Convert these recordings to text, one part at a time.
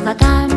Sugar time.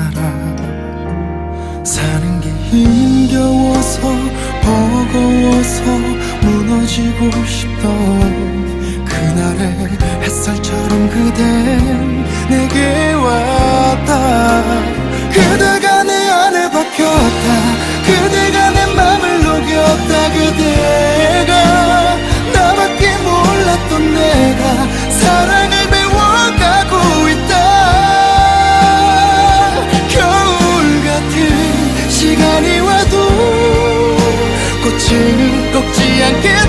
사람 사는 게 힘겨워서 버거워서 무너지고 싶던 그날의 햇살처럼 그댄 내게 왔다. 그대가 내 안에 박혔다. 그대가 내 맘을 녹였다. 그대 can't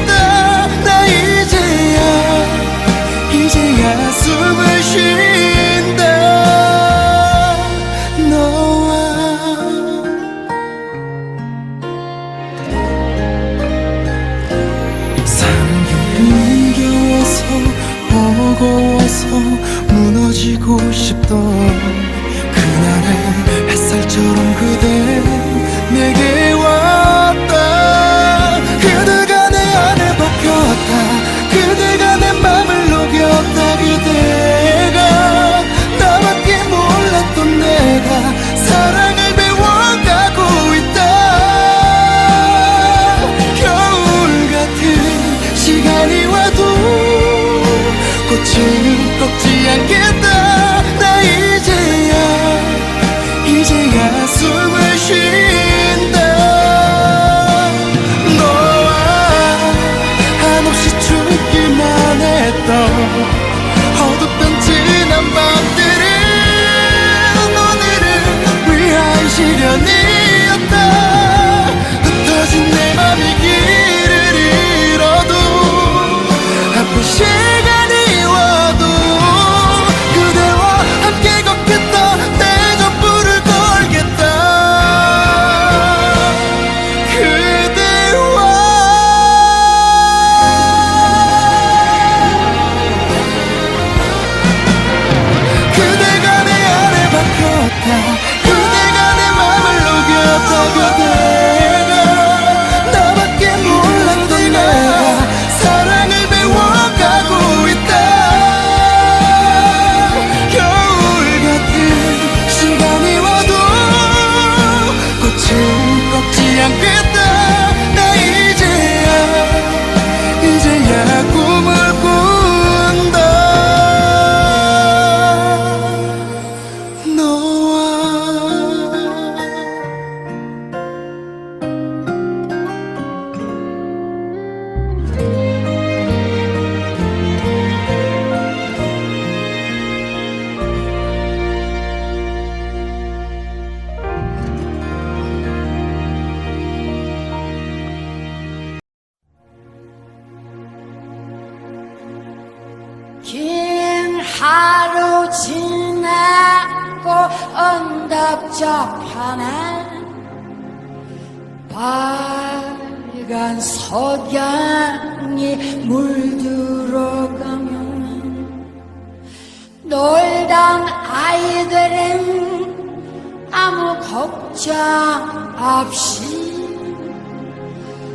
빨간 석양이 물들어가면 놀던 아이들은 아무 걱정 없이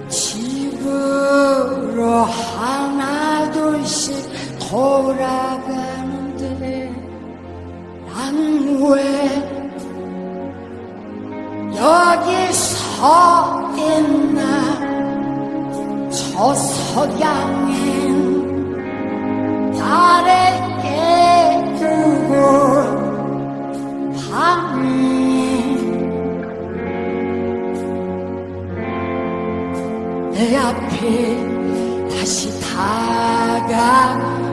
집으로 하나둘씩 돌아가는데 난왜 여기서 서 있나? 저 석양엔 달에 깨뜨고 밤이 내 앞에 다시 다가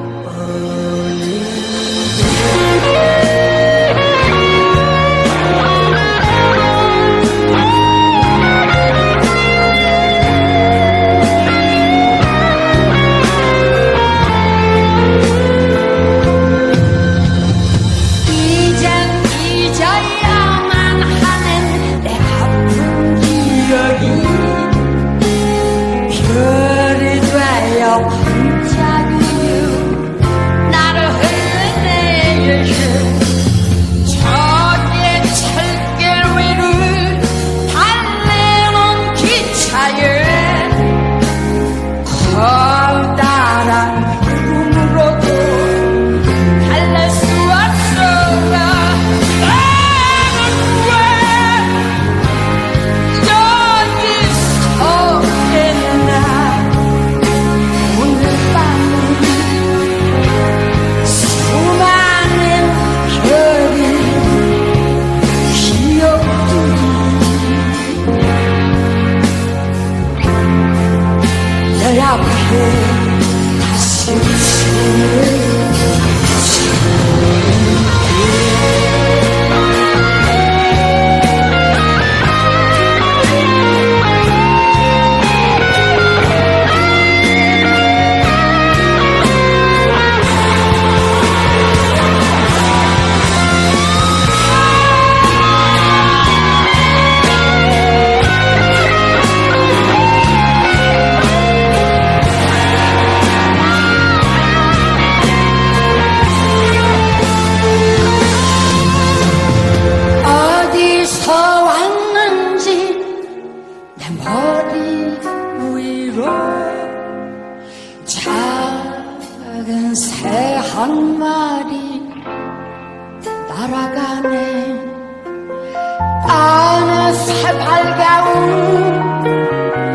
새발가운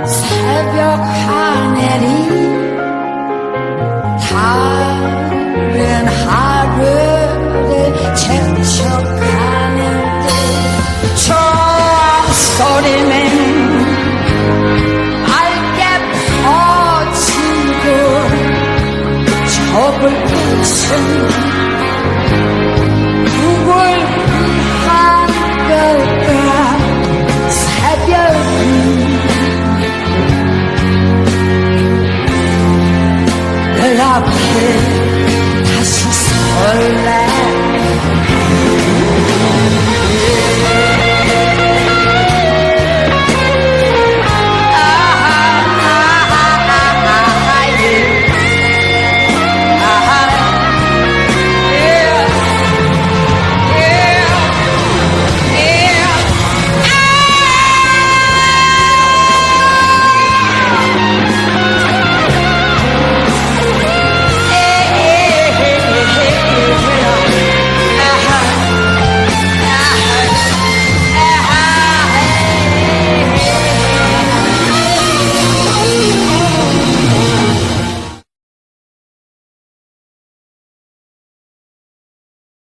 새벽 하늘이 다른 하루를 재촉하는데 총소리는 알게 퍼지고 좁은 웃음 앞에 다시 설레